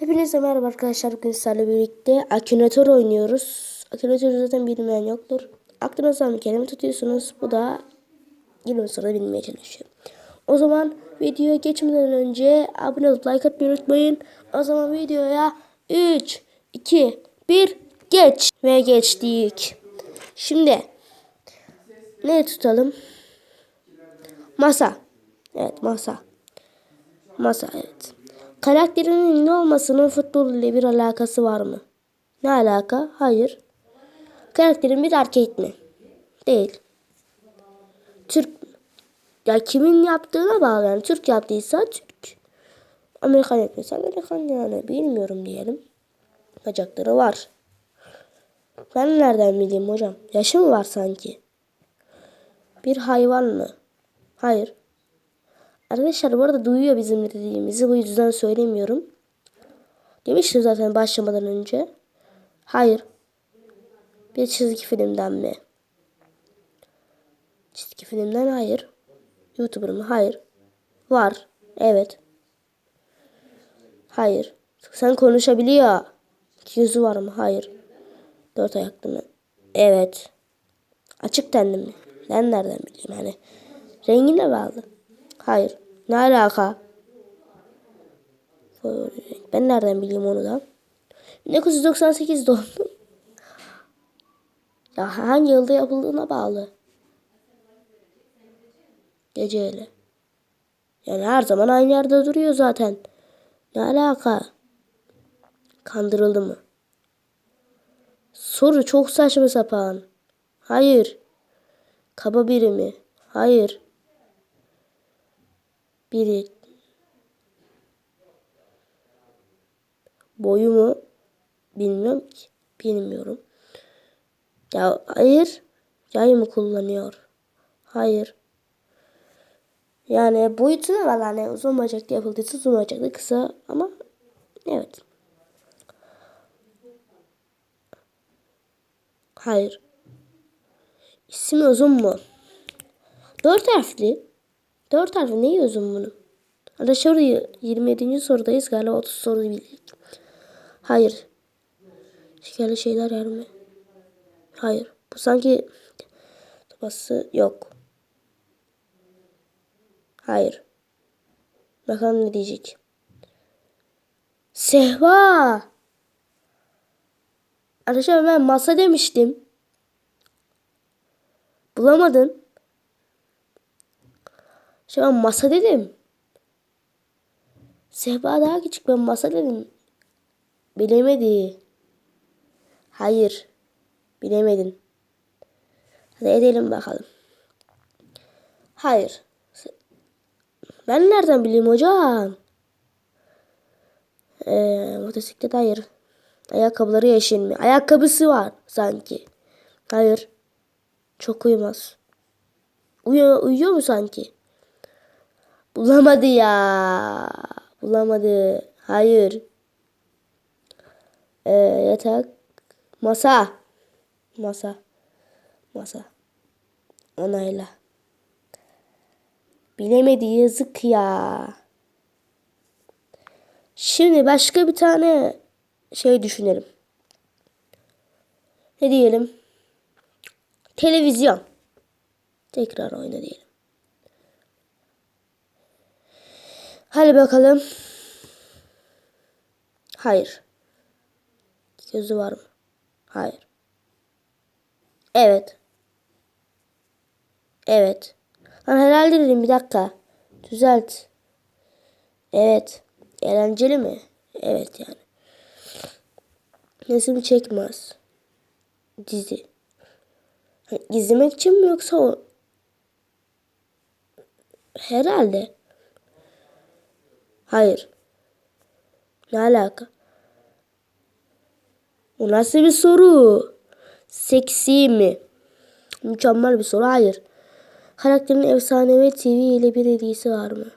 Hepinize merhaba arkadaşlar. Bugün sizlerle birlikte Akinator oynuyoruz. Akinator'u zaten bilmeyen yoktur. Aklınızdan bir kelime tutuyorsunuz. Bu da 20 sonra bilmeye çalışıyor. O zaman videoya geçmeden önce abone olup like atmayı unutmayın. O zaman videoya 3, 2, 1 geç. Ve geçtik. Şimdi ne tutalım? Masa. Evet masa. Masa evet. Karakterinin ünlü olmasının futbol ile bir alakası var mı? Ne alaka? Hayır. Karakterin bir erkek mi? Değil. Türk ya kimin yaptığına bağlı yani. Türk yaptıysa Türk. Amerikan yapıyorsa Amerikan yani. Bilmiyorum diyelim. Bacakları var. Ben nereden bileyim hocam? Yaşı mı var sanki? Bir hayvan mı? Hayır. Arkadaşlar bu arada duyuyor bizim dediğimizi. Bu yüzden söylemiyorum. Demiştim zaten başlamadan önce. Hayır. Bir çizgi filmden mi? Çizgi filmden hayır. YouTuber mı? Hayır. Var. Evet. Hayır. Sen konuşabiliyor. Yüzü var mı? Hayır. Dört ayaklı mı? Evet. Açık tenli mi? Ben nereden bileyim hani. Rengine bağlı. Hayır. Ne alaka? Ben nereden bileyim onu da? 1998 doğumlu. Ya hangi yılda yapıldığına bağlı. Geceyle. Yani her zaman aynı yerde duruyor zaten. Ne alaka? Kandırıldı mı? Soru çok saçma sapan. Hayır. Kaba biri mi? Hayır. Biri. Boyu mu? Bilmiyorum ki. Bilmiyorum. Ya hayır. Yay mı kullanıyor? Hayır. Yani boyutuna var hani uzun bacaklı yapıldıysa uzun bacaklı kısa ama evet. Hayır. İsmi uzun mu? Dört harfli. Dört harfli neyi uzun bunun? Arkadaşlar 27. sorudayız galiba 30 soru bildik. Hayır. Şekerli şeyler yer mi? Hayır. Bu sanki tabası yok. Hayır. Bakalım ne diyecek. Sehva. Arkadaşlar ben masa demiştim. Bulamadın. Şu an masa dedim. Sehpa daha küçük ben masa dedim. Bilemedi. Hayır. Bilemedin. Hadi edelim bakalım. Hayır. Ben nereden bileyim hocam? Ee, motosiklet hayır. Ayakkabıları yeşil mi? Ayakkabısı var sanki. Hayır. Çok uyumaz. Uyuyor, uyuyor mu sanki? Bulamadı ya. Bulamadı. Hayır. Ee, yatak. Masa. Masa. Masa. Onayla. Bilemedi yazık ya. Şimdi başka bir tane şey düşünelim. Ne diyelim? Televizyon. Tekrar oyna diyelim. Hadi bakalım. Hayır. Gözü var mı? Hayır. Evet. Evet. Lan herhalde dedim bir dakika. Düzelt. Evet. Eğlenceli mi? Evet yani. Resim çekmez. Dizi. İzlemek için mi yoksa o? Herhalde. Hayır. Ne alaka? O nasıl bir soru? Seksi mi? Mükemmel bir soru. Hayır. Karakterin efsanevi TV ile bir hediyesi var mı?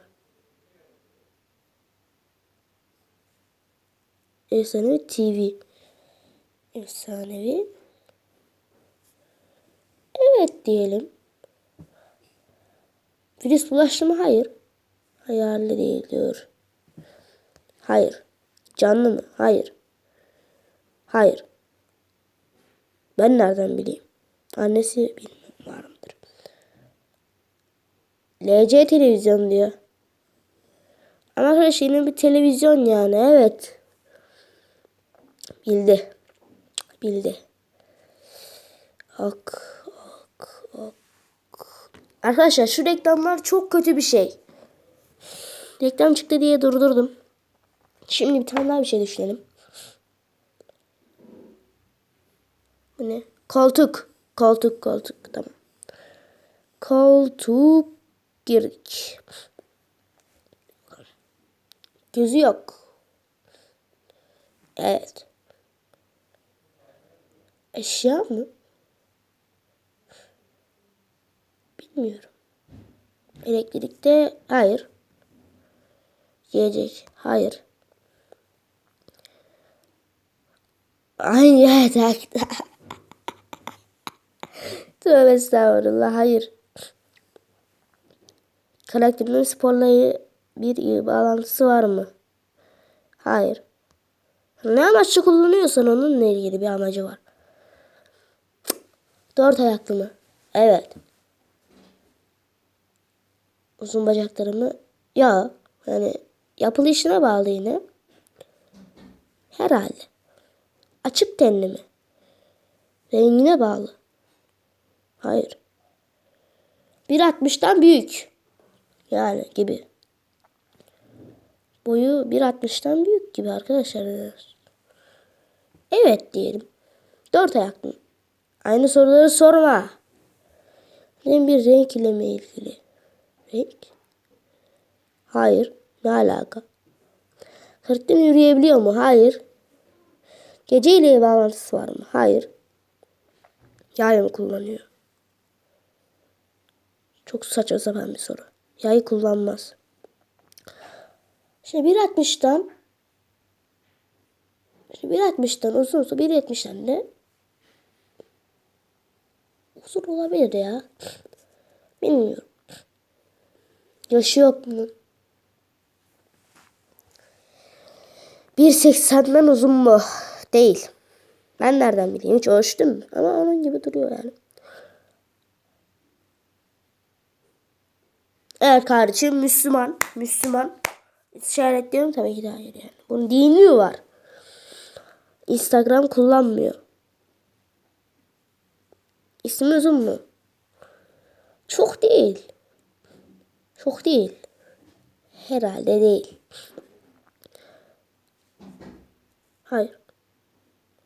Efsanevi TV. Efsanevi. Evet diyelim. Virüs bulaştı mı? Hayır. Hayırlı değil diyor. Hayır. Canlı mı? Hayır. Hayır. Ben nereden bileyim? Annesi bilmem var mıdır? LC televizyon diyor. Ama arkadaşlar yine bir televizyon yani evet. Bildi. Bildi. Ak, ak, ak. Arkadaşlar şu reklamlar çok kötü bir şey. Reklam çıktı diye durdurdum. Şimdi bir tane daha bir şey düşünelim. Bu ne? Koltuk. Koltuk, koltuk. Tamam. Koltuk girdik. Gözü yok. Evet. Eşya mı? Bilmiyorum. Elektrikte hayır. Yiyecek hayır. Ay evet. Tövbe estağfurullah hayır. Karakterinin sporla bir bağlantısı var mı? Hayır. Ne amaçla kullanıyorsan onunla ilgili bir amacı var. Dört ayaklı mı? Evet. Uzun bacakları mı? Ya. Yani yapılışına bağlı yine. Herhalde. Açık tenli mi? Rengine bağlı. Hayır. 1.60'dan büyük. Yani gibi. Boyu 1.60'dan büyük gibi arkadaşlar. Evet diyelim. Dört ayaklı. Aynı soruları sorma. Benim bir renk ile mi ilgili? Renk? Hayır. Ne alaka? Karakterin yürüyebiliyor mu? Hayır. Gece ile bağlantısı var mı? Hayır. Yay mı kullanıyor? Çok saçma sapan bir soru. Yayı kullanmaz. Şimdi 1.60'dan Şimdi 1.60'dan uzunsa 1.70'den de uzun olabilir ya. Bilmiyorum. Yaşı yok bunun. 1.80'den uzun mu? Değil. Ben nereden bileyim? Hiç ölçtüm? Ama onun gibi duruyor yani. Evet kardeşim Müslüman. Müslüman. İşaretliyorum tabii ki de hayır yani. Bunun dini var. Instagram kullanmıyor. İsmi uzun mu? Çok değil. Çok değil. Herhalde değil. Hayır.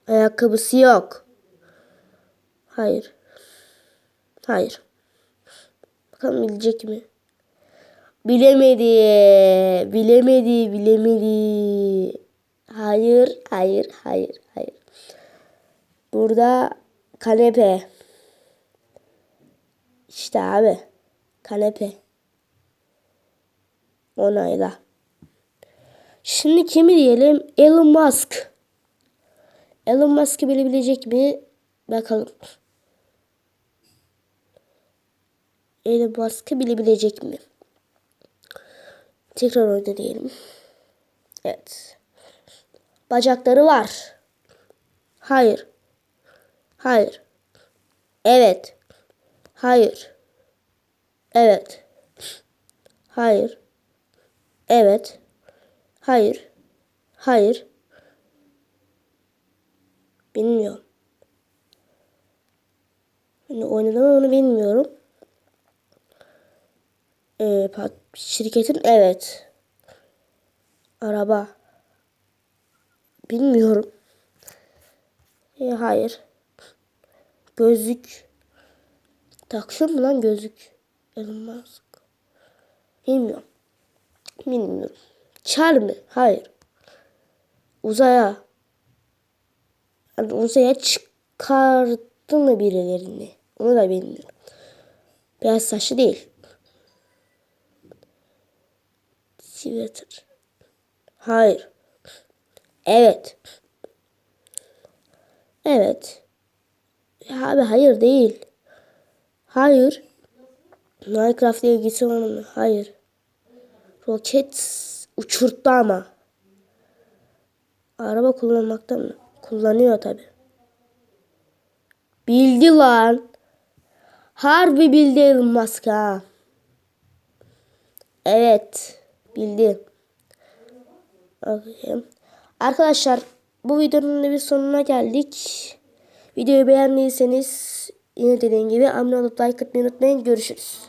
Ayakkabısı yok. Hayır. Hayır. Bakalım bilecek mi? Bilemedi. Bilemedi. Bilemedi. Hayır. Hayır. Hayır. Hayır. Burada kanepe. İşte abi. Kanepe. Onayla. Şimdi kimi diyelim? Elon Musk. Elon Musk'ı bilebilecek mi? Bakalım. Elon Musk'ı bilebilecek mi? Tekrar oyna diyelim. Evet. Bacakları var. Hayır. Hayır. Evet. Hayır. Evet. Hayır. Evet. Hayır. Hayır. Bilmiyorum. Yani oynadım onu bilmiyorum. Ee, şirketin evet. Araba. Bilmiyorum. Ee, hayır. Gözlük. Taksın mı lan gözlük? Elon Musk. Bilmiyorum. Bilmiyorum. Çar mı? Hayır. Uzaya. Yani uzaya çıkarttı mı birilerini? Onu da bilmiyorum. Beyaz saçlı değil. Twitter. Hayır. Evet. Evet. Abi hayır değil. Hayır. Minecraft'la ilgisi var mı? Hayır. Roket uçurttu ama. Araba kullanmaktan mı? Kullanıyor tabi. Bildi lan. Harbi bildi Elon Musk ha. Evet. Bildi. Bakayım. Arkadaşlar bu videonun da bir sonuna geldik. Videoyu beğendiyseniz yine dediğim gibi abone olup like atmayı unutmayın. Görüşürüz.